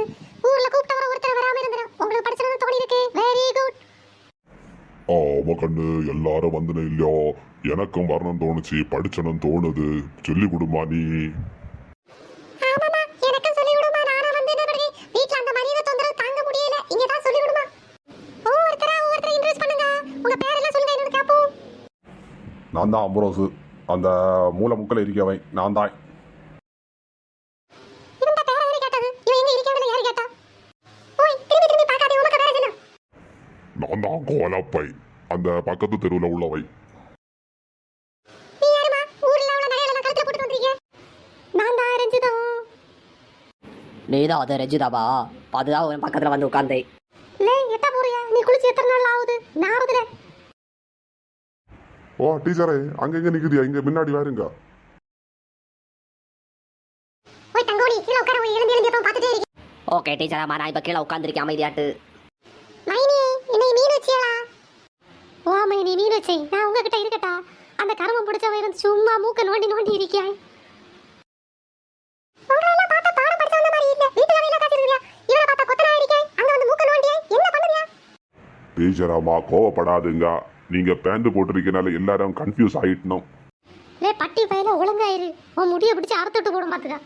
இருந்தது ஊர்ல கூப்பிட்டவர ஒருத்தர் வராம இருந்தது உங்களுக்கு படிச்சது தோணி இருக்கு. வெரி குட் ஆமா கண்ணு எல்லாரும் வந்தனே இல்லையோ? எனக்கும் வரணும் தோணுச்சு படிச்சனும் தோணுது. சொல்லி கொடுமா நீ. நான் தான் அம்புரோசு. அந்த மூல முக்கில் இருக்கவன் நான் தான். நான் கோலப்பை அந்த பக்கத்து தெருவில் உள்ளவை நீ யாருமா? ஊர்ல உள்ள நகையெல்லாம் கழுத்துல போட்டு வந்திருக்கீங்க நான் தான் ரஞ்சிதம் நீ தான் அது ரெஜிதாபா அதுதான் உன் பக்கத்தில் வந்து உட்காந்தே லே எட்டா போறியா? நீ குளிச்சு எத்தனை நாள் ஆகுது? நான் ஓ டீச்சரே அங்க எங்க நிக்குதியா? இங்க முன்னாடி வாருங்க ஓகே டீச்சர் நான் இப்போ கீழே உட்காந்துருக்கேன் அமைதியாட்டு. வச்சை நான் உங்ககிட்ட இருக்கட்டா? அந்த கருமம் பிடிச்சவன் இருந்து சும்மா மூக்க நோண்டி நோண்டி இருக்கேன் அங்க வந்து மூக்க நோண்டியாய்? என்ன பண்ணுறியா டீச்சர் அம்மா கோவப்படாதுங்க. நீங்க பேண்ட் போட்டிருக்கனால எல்லாரும் கன்ஃபியூஸ் ஆயிட்டணும். லே பட்டி பையில ஒழுங்காயிரு. உன் முடிய பிடிச்சு அறுத்துட்டு போடும் பாத்துக்க.